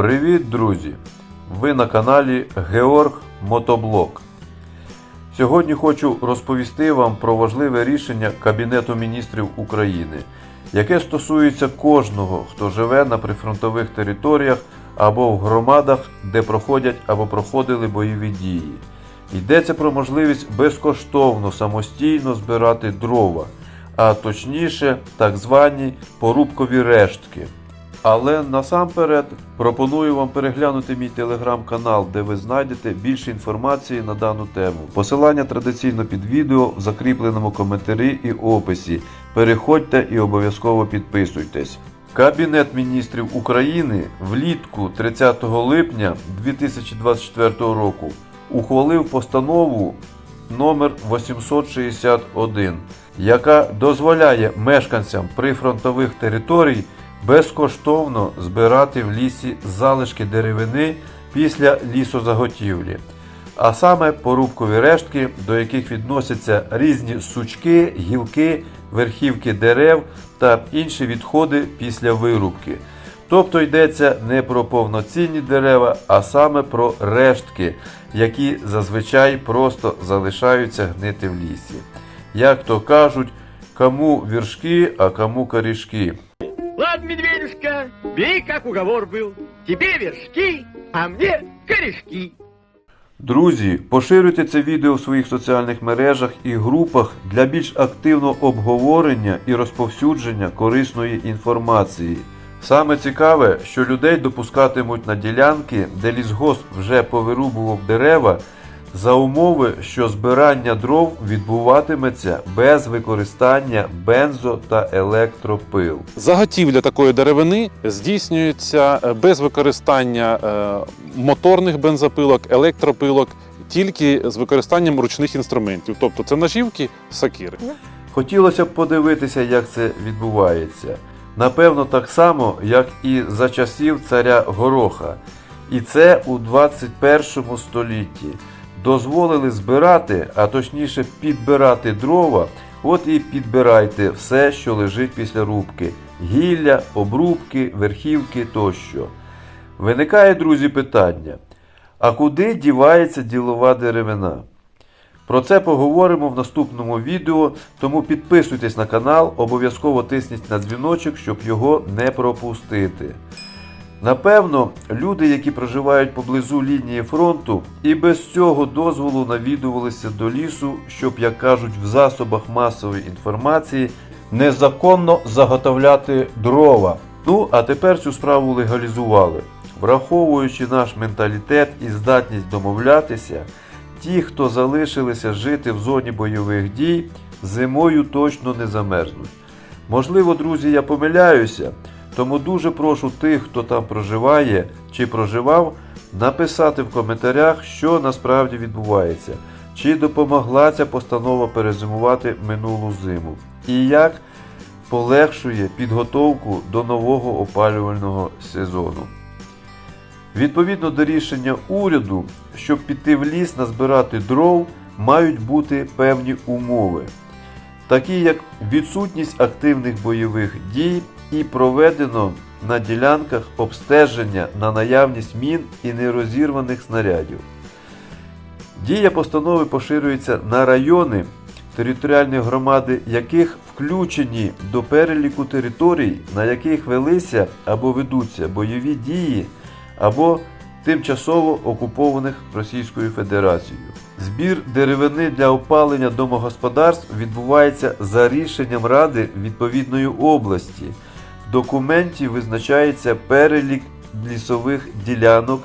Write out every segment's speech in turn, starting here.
Привіт, друзі! Ви на каналі Георг Мотоблок. Сьогодні хочу розповісти вам про важливе рішення Кабінету міністрів України, яке стосується кожного, хто живе на прифронтових територіях або в громадах, де проходять або проходили бойові дії. Йдеться про можливість безкоштовно самостійно збирати дрова, а точніше, так звані порубкові рештки. Але насамперед пропоную вам переглянути мій телеграм-канал, де ви знайдете більше інформації на дану тему. Посилання традиційно під відео в закріпленому коментарі і описі. Переходьте і обов'язково підписуйтесь. Кабінет міністрів України влітку 30 липня 2024 року ухвалив постанову номер 861, яка дозволяє мешканцям прифронтових територій безкоштовно збирати в лісі залишки деревини після лісозаготівлі, а саме порубкові рештки, до яких відносяться різні сучки, гілки, верхівки дерев та інші відходи після вирубки. Тобто йдеться не про повноцінні дерева, а саме про рештки, які зазвичай просто залишаються гнити в лісі. Як то кажуть, кому віршки, а кому корішки. Ладно, медведюшка, бей, как уговор был. Тебе вершки, а мне корешки. Друзі, поширюйте це відео в своїх соціальних мережах і групах для більш активного обговорення і розповсюдження корисної інформації. Саме цікаве, що людей допускатимуть на ділянки, де лісгосп вже повирубував дерева, за умови, що збирання дров відбуватиметься без використання бензо та електропил. Заготівля такої деревини здійснюється е, без використання е, моторних бензопилок, електропилок, тільки з використанням ручних інструментів, тобто це ножівки, сокири. Хотілося б подивитися, як це відбувається. Напевно, так само, як і за часів царя Гороха. І це у 21 столітті. Дозволили збирати, а точніше підбирати дрова, от і підбирайте все, що лежить після рубки: гілля, обрубки, верхівки тощо. Виникає, друзі, питання: а куди дівається ділова деревина? Про це поговоримо в наступному відео, тому підписуйтесь на канал, обов'язково тисніть на дзвіночок, щоб його не пропустити. Напевно, люди, які проживають поблизу лінії фронту, і без цього дозволу навідувалися до лісу, щоб, як кажуть, в засобах масової інформації незаконно заготовляти дрова. Ну, а тепер цю справу легалізували. Враховуючи наш менталітет і здатність домовлятися, ті, хто залишилися жити в зоні бойових дій, зимою точно не замерзнуть. Можливо, друзі, я помиляюся, тому дуже прошу тих, хто там проживає чи проживав, написати в коментарях, що насправді відбувається, чи допомогла ця постанова перезимувати минулу зиму, і як полегшує підготовку до нового опалювального сезону. Відповідно до рішення уряду, щоб піти в ліс назбирати дров, мають бути певні умови, такі як відсутність активних бойових дій і проведено на ділянках обстеження на наявність мін і нерозірваних снарядів. Дія постанови поширюється на райони, територіальні громади яких включені до переліку територій, на яких велися або ведуться бойові дії, або тимчасово окупованих Російською Федерацією. Збір деревини для опалення домогосподарств відбувається за рішенням Ради відповідної області. Документі визначається перелік лісових ділянок,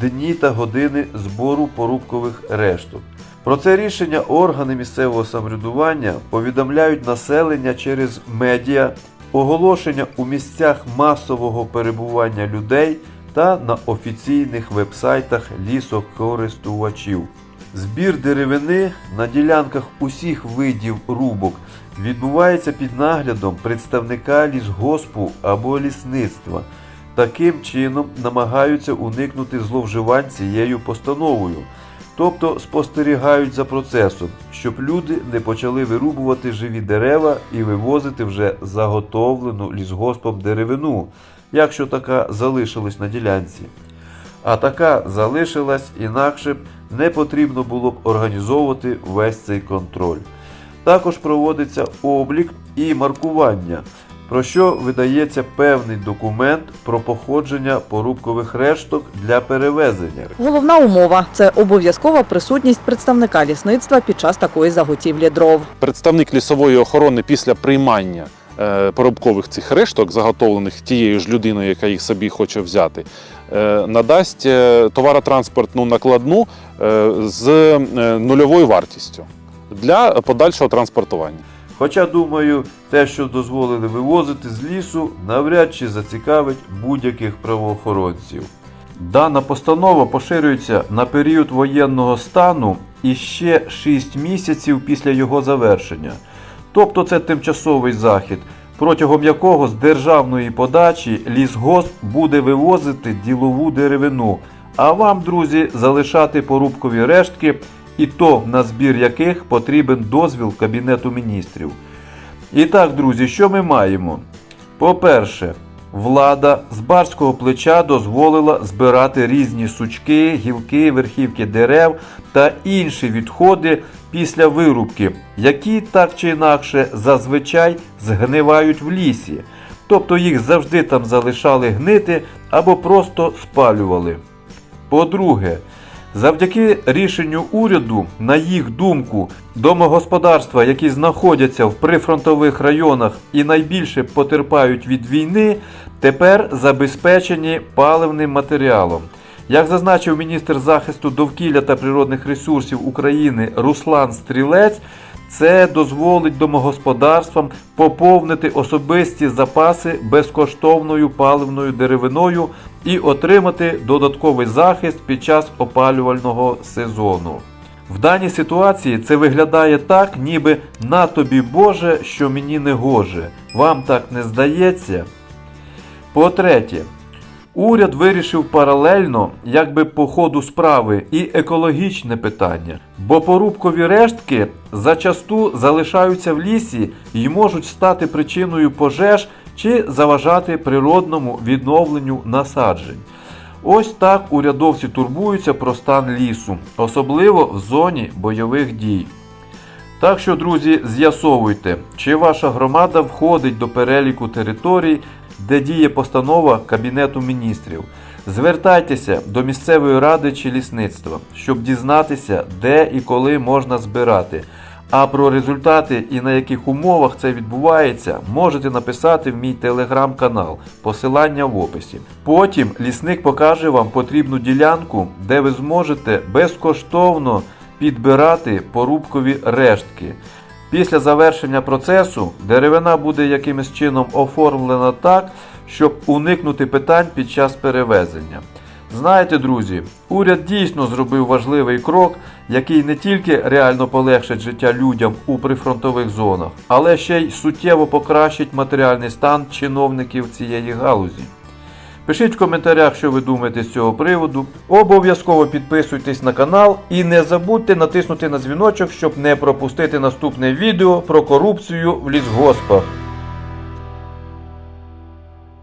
дні та години збору порубкових решток. Про це рішення органи місцевого самоврядування повідомляють населення через медіа, оголошення у місцях масового перебування людей та на офіційних вебсайтах лісокористувачів. Збір деревини на ділянках усіх видів рубок відбувається під наглядом представника лісгоспу або лісництва. Таким чином намагаються уникнути зловживань цією постановою. тобто спостерігають за процесом, щоб люди не почали вирубувати живі дерева і вивозити вже заготовлену лісгоспом деревину, якщо така залишилась на ділянці. А така залишилась, інакше б не потрібно було б організовувати весь цей контроль. Також проводиться облік і маркування, про що видається певний документ про походження порубкових решток для перевезення. Головна умова це обов'язкова присутність представника лісництва під час такої заготівлі дров. Представник лісової охорони після приймання е, поробкових цих решток, заготовлених тією ж людиною, яка їх собі хоче взяти, е, надасть е, товаротранспортну накладну з е, нульовою вартістю для подальшого транспортування. Хоча, думаю, те, що дозволили вивозити з лісу, навряд чи зацікавить будь-яких правоохоронців. Дана постанова поширюється на період воєнного стану і ще 6 місяців після його завершення. Тобто це тимчасовий захід, протягом якого з державної подачі лісгосп буде вивозити ділову деревину, а вам, друзі, залишати порубкові рештки, і то на збір яких потрібен дозвіл Кабінету міністрів. І так, друзі, що ми маємо? По-перше, влада з барського плеча дозволила збирати різні сучки, гілки, верхівки дерев та інші відходи після вирубки, які так чи інакше зазвичай згнивають в лісі. Тобто їх завжди там залишали гнити або просто спалювали. По-друге, завдяки рішенню уряду, на їх думку, домогосподарства, які знаходяться в прифронтових районах і найбільше потерпають від війни, тепер забезпечені паливним матеріалом. Як зазначив міністр захисту довкілля та природних ресурсів України Руслан Стрілець, це дозволить домогосподарствам поповнити особисті запаси безкоштовною паливною деревиною і отримати додатковий захист під час опалювального сезону. В даній ситуації це виглядає так, ніби на тобі Боже, що мені не гоже. Вам так не здається? По-третє, уряд вирішив паралельно, якби по ходу справи, і екологічне питання, бо порубкові рештки зачасту залишаються в лісі і можуть стати причиною пожеж чи заважати природному відновленню насаджень. Ось так урядовці турбуються про стан лісу, особливо в зоні бойових дій. Так що, друзі, з'ясовуйте, чи ваша громада входить до переліку територій, де діє постанова Кабінету міністрів. Звертайтеся до місцевої ради чи лісництва, щоб дізнатися, де і коли можна збирати. А про результати і на яких умовах це відбувається, можете написати в мій телеграм-канал, посилання в описі. Потім лісник покаже вам потрібну ділянку, де ви зможете безкоштовно підбирати порубкові рештки. Після завершення процесу деревина буде якимось чином оформлена так, щоб уникнути питань під час перевезення. Знаєте, друзі, уряд дійсно зробив важливий крок, який не тільки реально полегшить життя людям у прифронтових зонах, але ще й суттєво покращить матеріальний стан чиновників цієї галузі. Пишіть в коментарях, що ви думаєте з цього приводу. Обов'язково підписуйтесь на канал і не забудьте натиснути на дзвіночок, щоб не пропустити наступне відео про корупцію в лісгоспах.